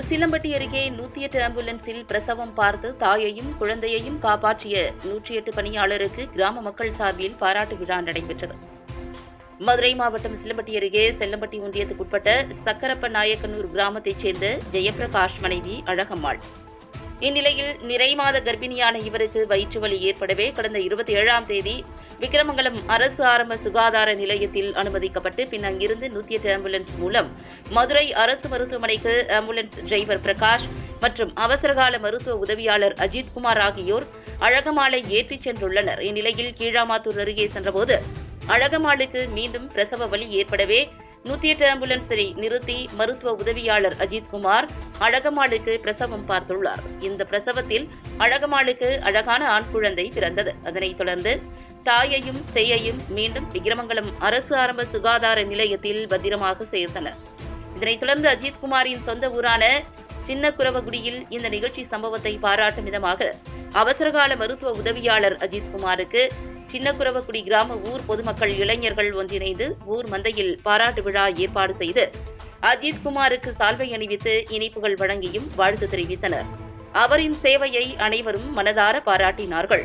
சிலம்பட்டி அருகே நூத்தி எட்டு ஆம்புலன்ஸில் பிரசவம் பார்த்து தாயையும் குழந்தையையும் காப்பாற்றிய நூற்றி எட்டு பணியாளருக்கு கிராம மக்கள் சார்பில் பாராட்டு விழா நடைபெற்றது. மதுரை மாவட்டம் சிலம்பட்டி அருகே செல்லம்பட்டி ஒன்றியத்துக்குட்பட்ட சக்கரப்ப நாயக்கனூர் கிராமத்தைச் சேர்ந்த ஜெயபிரகாஷ் மனைவி அழகம்மாள். இந்நிலையில் நிறைமாத கர்ப்பிணியான இவருக்கு வயிற்று வலி ஏற்படவே கடந்த இருபத்தி ஏழாம் தேதி விக்கிரமங்கலம் அரசு ஆரம்ப சுகாதார நிலையத்தில் அனுமதிக்கப்பட்டு பின் அங்கிருந்து நூத்தி எட்டு ஆம்புலன்ஸ் மூலம் மதுரை அரசு மருத்துவமனைக்கு ஆம்புலன்ஸ் டிரைவர் பிரகாஷ் மற்றும் அவசரகால மருத்துவ உதவியாளர் அஜித்குமார் ஆகியோர் அழகமாலை ஏற்றிச் சென்றுள்ளனர். இந்நிலையில் கீழாமாத்தூர் அருகே சென்றபோது அழகமாளுக்கு மீண்டும் பிரசவ வலி ஏற்படவே நூத்தி எட்டு ஆம்புலன்ஸை நிறுத்தி மருத்துவ உதவியாளர் அஜித்குமார் அழகமாளுக்கு பிரசவம் பார்த்துள்ளார். இந்த பிரசவத்தில் அழகமாளுக்கு அழகான ஆண் குழந்தை பிறந்தது. அதனைத் தொடர்ந்து தாயையும் சேயையும் மீண்டும் விக்கிரமங்கலம் அரசு ஆரம்ப சுகாதார நிலையத்தில் பத்திரமாக சேர்த்தனர் இதனைத் தொடர்ந்து அஜித்குமாரின் சொந்த ஊரான சின்ன குரவகுடியில் இந்த நிகழ்ச்சி சம்பவத்தை பாராட்டும் விதமாக அவசரகால மருத்துவ உதவியாளர் அஜித்குமாருக்கு சின்னக்குரவக்குடி கிராம ஊர் பொதுமக்கள் இளைஞர்கள் ஒன்றிணைந்து ஊர் மந்தையில் பாராட்டு விழா ஏற்பாடு செய்து அஜித்குமாருக்கு சால்வை அணிவித்து இனிப்புகள் வழங்கியும் வாழ்த்து தெரிவித்தனர். அவரின் சேவையை அனைவரும் மனதார பாராட்டினார்கள்.